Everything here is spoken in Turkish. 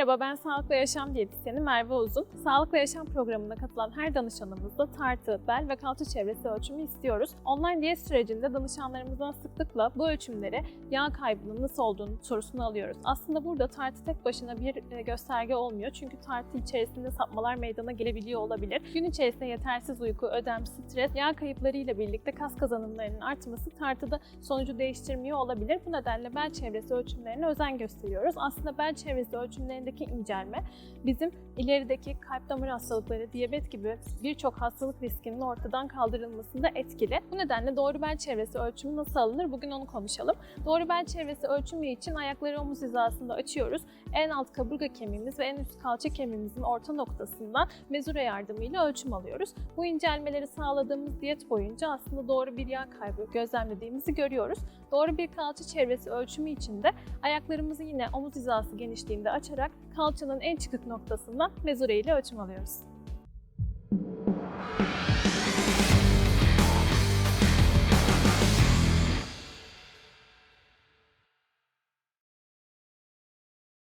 Merhaba ben Sağlıklı Yaşam Diyetisyeni Merve Uzun. Sağlıklı Yaşam programına katılan her danışanımızda tartı, bel ve kalça çevresi ölçümü istiyoruz. Online diyet sürecinde danışanlarımızdan sıklıkla bu ölçümleri yağ kaybının nasıl olduğunu sorusunu alıyoruz. Aslında burada tartı tek başına bir e, gösterge olmuyor. Çünkü tartı içerisinde sapmalar meydana gelebiliyor olabilir. Gün içerisinde yetersiz uyku, ödem, stres, yağ kayıpları ile birlikte kas kazanımlarının artması tartıda sonucu değiştirmiyor olabilir. Bu nedenle bel çevresi ölçümlerine özen gösteriyoruz. Aslında bel çevresi ölçümlerindeki incelme bizim ilerideki kalp damar hastalıkları, diyabet gibi birçok hastalık riskinin ortadan kaldırılmasında etkili. Bu nedenle doğru bel çevresi ölçümü nasıl alınır? Bugün onu konuşalım. Doğru bel çevresi ölçümü için ayakları omuz hizasında açıyoruz. En alt kaburga kemiğimiz ve en üst kalça kemiğimizin orta noktasından mezure yardımıyla ölçüm alıyoruz. Bu incelmeleri sağladığımız diyet boyunca aslında doğru bir yağ kaybı gözlemlediğimizi görüyoruz. Doğru bir kalça çevresi ölçümü için de ayaklarımızı yine omuz hizası genişliğinde açarak kalçanın en çıkık noktasından mezure ile ölçüm alıyoruz.